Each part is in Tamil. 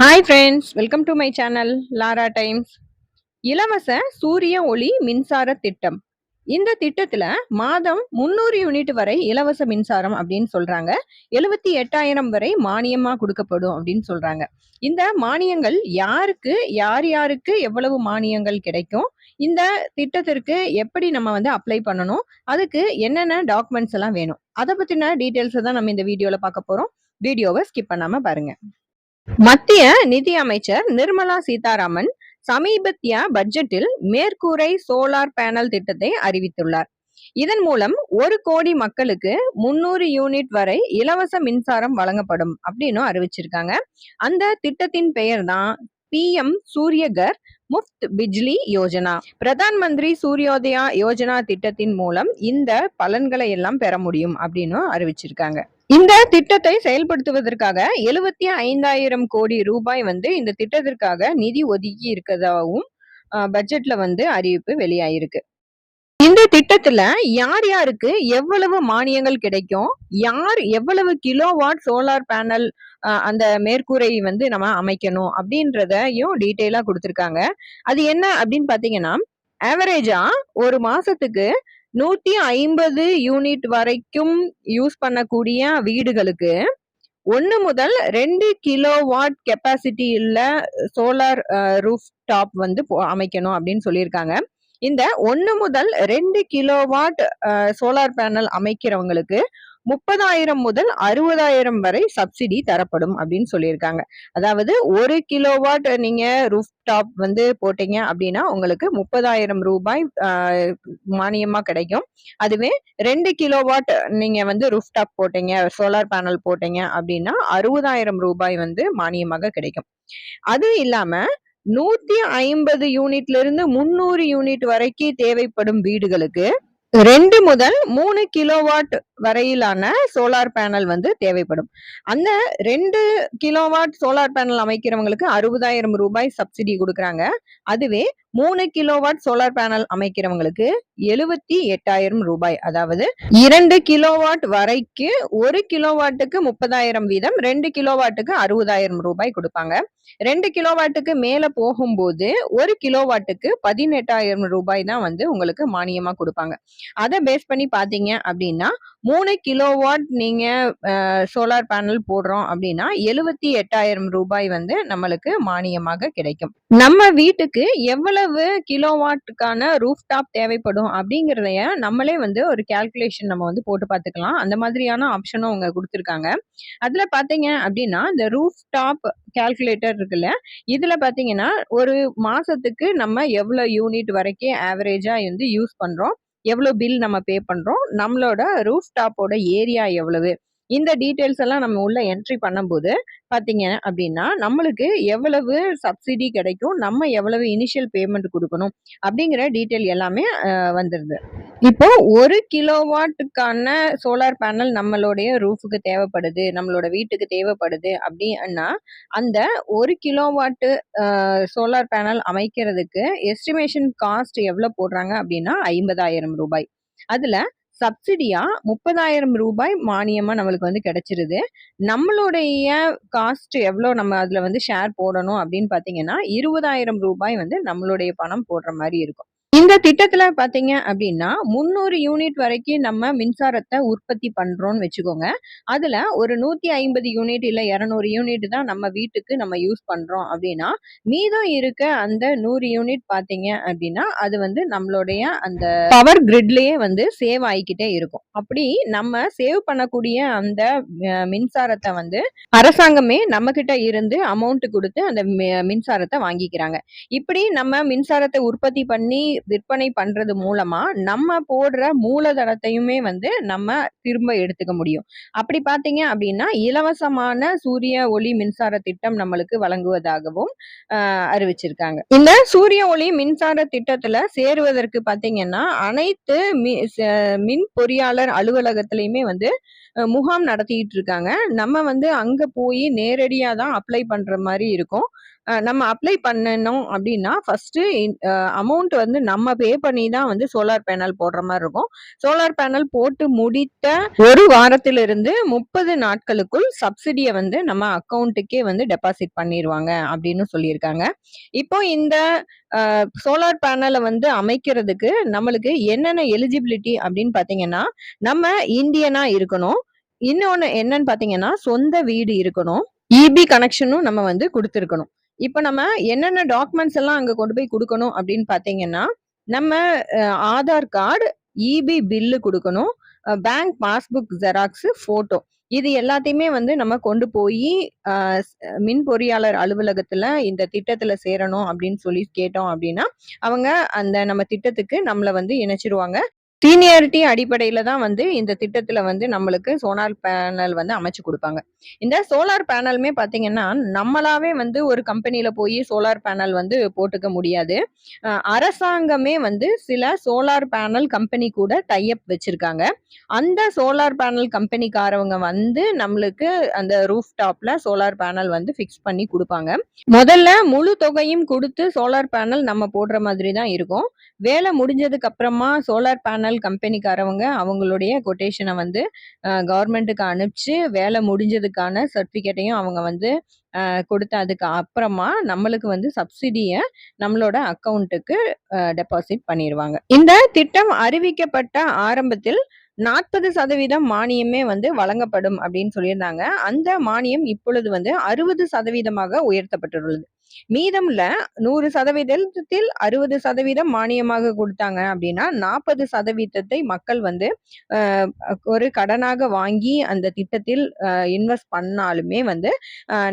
Hi friends welcome to my channel Lara Times இலவச சூரிய ஒளி மின்சார திட்டம். இந்த திட்டத்துல மாதம் முந்நூறு யூனிட் வரை இலவச மின்சாரம் அப்படின்னு சொல்றாங்க. எழுபத்தி எட்டாயிரம் வரை மானியமா கொடுக்கப்படும் அப்படின்னு சொல்றாங்க. இந்த மானியங்கள் யாருக்கு யார் யாருக்கு எவ்வளவு மானியங்கள் கிடைக்கும்? இந்த திட்டத்திற்கு எப்படி நம்ம வந்து அப்ளை பண்ணணும்? அதுக்கு என்னென்ன டாக்குமெண்ட்ஸ் எல்லாம் வேணும்? அதை பத்தின டீட்டெயில்ஸை தான் நம்ம இந்த வீடியோல பார்க்க போறோம். வீடியோவை ஸ்கிப் பண்ணாம பாருங்க. மத்திய நிதி அமைச்சர் நிர்மலா சீதாராமன் சமீபத்திய பட்ஜெட்டில் மேற்கூரை சோலார் பேனல் திட்டத்தை அறிவித்துள்ளார். இதன் மூலம் ஒரு கோடி மக்களுக்கு முன்னூறு யூனிட் வரை இலவச மின்சாரம் வழங்கப்படும் அப்படின்னு அறிவிச்சிருக்காங்க. அந்த திட்டத்தின் பெயர் தான் பிஎம் சூரியகர் முஃப்த் பிஜ்லி யோஜனா. பிரதான் மந்திரி சூரியோதயா யோஜனா திட்டத்தின் மூலம் இந்த பலன்களை எல்லாம் பெற முடியும் அப்படின்னு அறிவிச்சிருக்காங்க. இந்த திட்டத்தை செயல்படுத்துவதற்காக எழுபத்தி ஐந்தாயிரம் கோடி ரூபாய் வந்து இந்த திட்டத்திற்காக நிதி ஒதுக்கி இருக்கதாகவும் பட்ஜெட்ல வந்து அறிவிப்பு வெளியாயிருக்கு. இந்த திட்டத்துல யார் யாருக்கு எவ்வளவு மானியங்கள் கிடைக்கும்? யார் எவ்வளவு கிலோ வாட் சோலார் பேனல் அந்த மேற்கூரை வந்து நம்ம அமைக்கணும்? அப்படின்றதையும் டீட்டெயிலா கொடுத்துருக்காங்க. அது என்ன அப்படின்னு பாத்தீங்கன்னா ஆவரேஜா ஒரு மாசத்துக்கு நூற்றி ஐம்பது யூனிட் வரைக்கும் யூஸ் பண்ணக்கூடிய வீடுகளுக்கு ஒன்று முதல் ரெண்டு கிலோ வாட் கெப்பாசிட்டி உள்ள சோலார் ரூஃப் டாப் வந்து அமைக்கணும் அப்படின்னு சொல்லியிருக்காங்க. இந்த ஒன்று முதல் ரெண்டு கிலோ வாட் சோலார் பேனல் அமைக்கிறவங்களுக்கு முப்பதாயிரம் முதல் அறுபதாயிரம் வரை சப்சிடி தரப்படும் அப்படின்னு சொல்லியிருக்காங்க. அதாவது ஒரு கிலோவாட் நீங்க ரூஃப் டாப் வந்து போட்டீங்க அப்படின்னா உங்களுக்கு முப்பதாயிரம் ரூபாய் மானியமா கிடைக்கும். அதுவே ரெண்டு கிலோவாட் நீங்க வந்து ரூஃப் டாப் போட்டீங்க சோலார் பேனல் போட்டீங்க அப்படின்னா அறுபதாயிரம் ரூபாய் வந்து மானியமாக கிடைக்கும். அது இல்லாம நூத்தி ஐம்பது யூனிட்ல இருந்து முன்னூறு யூனிட் வரைக்கும் தேவைப்படும் வீடுகளுக்கு ரெண்டு முதல் மூணு கிலோவாட் வரையிலான சோலார் பேனல் வந்து தேவைப்படும். அந்த ரெண்டு கிலோவாட் சோலார் பேனல் அமைக்கிறவங்களுக்கு அறுபதாயிரம் ரூபாய் சப்சிடி கொடுக்குறாங்க. அதுவே மூணு கிலோவாட் சோலார் பேனல் அமைக்கிறவங்களுக்கு எழுபத்தி எட்டாயிரம் ரூபாய். அதாவது இரண்டு கிலோவாட் வரைக்கு ஒரு கிலோவாட்டுக்கு முப்பதாயிரம் வீதம் ரெண்டு கிலோவாட்டுக்கு அறுபதாயிரம் ரூபாய் கொடுப்பாங்க. ரெண்டு கிலோவாட்டுக்கு மேல போகும்போது ஒரு கிலோவாட்டுக்கு பதினெட்டாயிரம் ரூபாய் தான் வந்து உங்களுக்கு மானியமா கொடுப்பாங்க. அதை பேஸ் பண்ணி பாத்தீங்க அப்படின்னா மூணு கிலோவாட் நீங்க சோலார் பேனல் போடுறோம் அப்படின்னா எழுபத்தி எட்டாயிரம் ரூபாய் வந்து நம்மளுக்கு மானியமாக கிடைக்கும். நம்ம வீட்டுக்கு எவ்வளவு கிலோவாட்டுக்கான ரூஃப் டாப் தேவைப்படும் அப்படிங்கிறதைய நம்மளே வந்து ஒரு கேல்குலேஷன் நம்ம வந்து போட்டு பார்த்துக்கலாம். அந்த மாதிரியான ஆப்ஷனும் அவங்க கொடுத்துருக்காங்க. அதுல பாத்தீங்க அப்படின்னா இந்த ரூஃப் டாப் கேல்குலேட்டர் இருக்குல்ல இதுல பாத்தீங்கன்னா ஒரு மாசத்துக்கு நம்ம எவ்வளவு யூனிட் வரைக்கும் ஆவரேஜா வந்து யூஸ் பண்றோம். எவ்வளோ பில் நம்ம பே பண்ணுறோம் நம்மளோட ரூஃப் டாப்போட ஏரியா எவ்வளவு? இந்த டீட்டெயில்ஸ் எல்லாம் நம்ம உள்ள என்ட்ரி பண்ணும்போது பார்த்தீங்க அப்படின்னா நம்மளுக்கு எவ்வளவு சப்சிடி கிடைக்கும் நம்ம எவ்வளவு இனிஷியல் பேமெண்ட் கொடுக்கணும் அப்படிங்கிற டீட்டெயில் எல்லாமே வந்துடுது இப்போ ஒரு கிலோவாட்டுக்கான சோலார் பேனல் நம்மளுடைய ரூஃபுக்கு தேவைப்படுது நம்மளோட வீட்டுக்கு தேவைப்படுது அப்படின்னா அந்த ஒரு கிலோவாட்டு சோலார் பேனல் அமைக்கிறதுக்கு எஸ்டிமேஷன் காஸ்ட் எவ்வளோ போடுறாங்க அப்படின்னா ஐம்பதாயிரம் ரூபாய். அதில் சப்சிடியா முப்பதாயிரம் ரூபாய் மானியமா நம்மளுக்கு வந்து கிடைச்சிருது. நம்மளுடைய காஸ்ட் எவ்வளோ நம்ம அதுல வந்து ஷேர் போடணும் அப்படின்னு பாத்தீங்கன்னா இருபதாயிரம் ரூபாய் வந்து நம்மளுடைய பணம் போடுற மாதிரி இருக்கும். இந்த திட்டத்துல பாத்தீங்க அப்படின்னா முந்நூறு யூனிட் வரைக்கும் நம்ம மின்சாரத்தை உற்பத்தி பண்றோம்னு வச்சுக்கோங்க. அதுல ஒரு நூத்தி ஐம்பது யூனிட் இல்ல இருநூறு யூனிட் தான் நம்ம வீட்டுக்கு நம்ம யூஸ் பண்றோம் அப்படின்னா மீதம் இருக்க அந்த நூறு யூனிட் பாத்தீங்க அப்படின்னா அது வந்து நம்மளுடைய அந்த பவர் கிரிட்லயே வந்து சேவ் ஆகிக்கிட்டே இருக்கும். அப்படி நம்ம சேவ் பண்ணக்கூடிய அந்த மின்சாரத்தை வந்து அரசாங்கமே நம்ம கிட்ட இருந்து அமௌண்ட் கொடுத்து அந்த மின்சாரத்தை வாங்கிக்கிறாங்க. இப்படி நம்ம மின்சாரத்தை உற்பத்தி பண்ணி விற்பனை பண்றது மூலமா நம்ம போடுற மூலதனத்தையுமே வந்து நம்ம திரும்ப எடுத்துக்க முடியும். அப்படி பாத்தீங்க அப்படின்னா இலவசமான சூரிய ஒளி மின்சார திட்டம் நம்மளுக்கு வழங்குவதாகவும் அறிவிச்சிருக்காங்க. இந்த சூரிய ஒளி மின்சார திட்டத்துல சேருவதற்கு பாத்தீங்கன்னா அனைத்து மின் பொறியாளர் அலுவலகத்திலயுமே வந்து முகாம் நடத்திட்டு இருக்காங்க. நம்ம வந்து அங்க போய் நேரடியா தான் அப்ளை பண்ற மாதிரி இருக்கும். நம்ம அப்ளை பண்ணணும் அப்படின்னா ஃபர்ஸ்ட்டு இன் அமௌண்ட் வந்து நம்ம பே பண்ணி தான் வந்து சோலார் பேனல் போடுற மாதிரி இருக்கும். சோலார் பேனல் போட்டு முடித்த ஒரு வாரத்திலிருந்து 30 நாட்களுக்குள் சப்சிடியை வந்து நம்ம அக்கௌண்ட்டுக்கே வந்து டெபாசிட் பண்ணிடுவாங்க அப்படின்னு சொல்லியிருக்காங்க. இப்போ இந்த சோலார் பேனலை வந்து அமைக்கிறதுக்கு நம்மளுக்கு என்னென்ன எலிஜிபிலிட்டி அப்படின்னு பார்த்தீங்கன்னா, நம்ம இந்தியனா இருக்கணும். இன்னொன்று என்னன்னு பார்த்தீங்கன்னா, சொந்த வீடு இருக்கணும். ஈபி கனெக்ஷனும் நம்ம வந்து கொடுத்துருக்கணும் இப்போ நம்ம என்னென்ன டாக்குமெண்ட்ஸ் எல்லாம் அங்கே கொண்டு போய் கொடுக்கணும் அப்படின்னு பார்த்தீங்கன்னா, நம்ம ஆதார் கார்டு, ஈபி பில்லு கொடுக்கணும் பேங்க் பாஸ்புக் ஜெராக்ஸு, ஃபோட்டோ. இது எல்லாத்தையுமே வந்து நம்ம கொண்டு போய் மின் பொறியாளர் அலுவலகத்துல இந்த திட்டத்துல சேரணும் அப்படின்னு சொல்லி கேட்டோம் அப்படின்னா அவங்க அந்த நம்ம திட்டத்துக்கு நம்மளை வந்து இணைச்சிருவாங்க. சீனியாரிட்டி அடிப்படையில தான் வந்து இந்த திட்டத்துல வந்து நம்மளுக்கு சோலார் பேனல் வந்து அமைச்சு கொடுப்பாங்க இந்த சோலார் பேனலுமே பார்த்தீங்கன்னா, நம்மளாவே வந்து ஒரு கம்பெனில போய் சோலார் பேனல் வந்து போட்டுக்க முடியாது. அரசாங்கமே வந்து சில சோலார் பேனல் கம்பெனி கூட டைஅப் வச்சிருக்காங்க. அந்த சோலார் பேனல் கம்பெனிக்காரவங்க வந்து நம்மளுக்கு அந்த ரூஃப் டாப்ல சோலார் பேனல் வந்து ஃபிக்ஸ் பண்ணி கொடுப்பாங்க முதல்ல முழு தொகையும் கொடுத்து சோலார் பேனல் நம்ம போடுற மாதிரி தான் இருக்கும். வேலை முடிஞ்சதுக்கு அப்புறமா சோலார் பேனல் கம்பெனிக்காரவங்க அவங்களுடைய கொட்டேஷனை வந்து கவர்மெண்ட்டுக்கு அனுப்பிச்சு, வேலை முடிஞ்சதுக்கான சர்டிஃபிகேட்டையும் அவங்க வந்து கொடுத்து அதுக்கு அப்புறமா நம்மளுக்கு வந்து சப்சிடியை நம்மளோட அக்கௌண்ட்டுக்கு டெபாசிட் பண்ணிடுவாங்க இந்த திட்டம் அறிவிக்கப்பட்ட ஆரம்பத்தில் 40% மானியமே வந்து வழங்கப்படும் அப்படின்னு சொல்லியிருந்தாங்க. அந்த மானியம் இப்பொழுது வந்து 60% உயர்த்தப்பட்டுள்ளது. மீதம்ல நூறு சதவீதத்தில் அறுபது சதவீதம் மானியமாக கொடுத்தாங்க அப்படின்னா நாற்பது சதவீதத்தை மக்கள் வந்து ஒரு கடனாக வாங்கி அந்த திட்டத்தில் இன்வெஸ்ட் பண்ணாலுமே வந்து,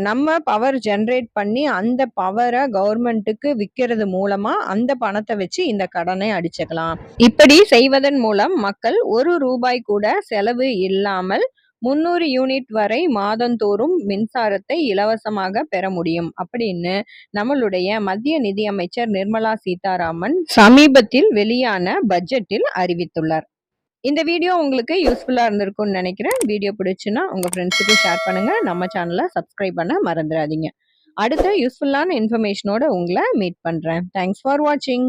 நம்ம பவர் ஜென்ரேட் பண்ணி அந்த பவரை கவர்மெண்ட்டுக்கு விக்கிறது மூலமா அந்த பணத்தை வச்சு இந்த கடனை அடிச்சுக்கலாம். இப்படி செய்வதன் மூலம் மக்கள் ஒரு ரூபாய் கூட செலவு இல்லாமல் 300 யூனிட் வரை மாதந்தோறும் மின்சாரத்தை இலவசமாக பெற முடியும். அப்படின்னு நம்மளுடைய மத்திய நிதியமைச்சர் நிர்மலா சீதாராமன் சமீபத்தில் வெளியான பட்ஜெட்டில் அறிவித்துள்ளார். இந்த வீடியோ உங்களுக்கு யூஸ்ஃபுல்லாக இருந்திருக்கும்னு நினைக்கிறேன் வீடியோ பிடிச்சுன்னா உங்கள் ஃப்ரெண்ட்ஸுக்கும் ஷேர் பண்ணுங்கள் நம்ம சேனலை சப்ஸ்கிரைப் பண்ண மறந்துடாதீங்க அடுத்த யூஸ்ஃபுல்லான இன்ஃபர்மேஷனோட உங்களை மீட் பண்ணுறேன் தேங்க்ஸ் ஃபார் வாட்சிங்.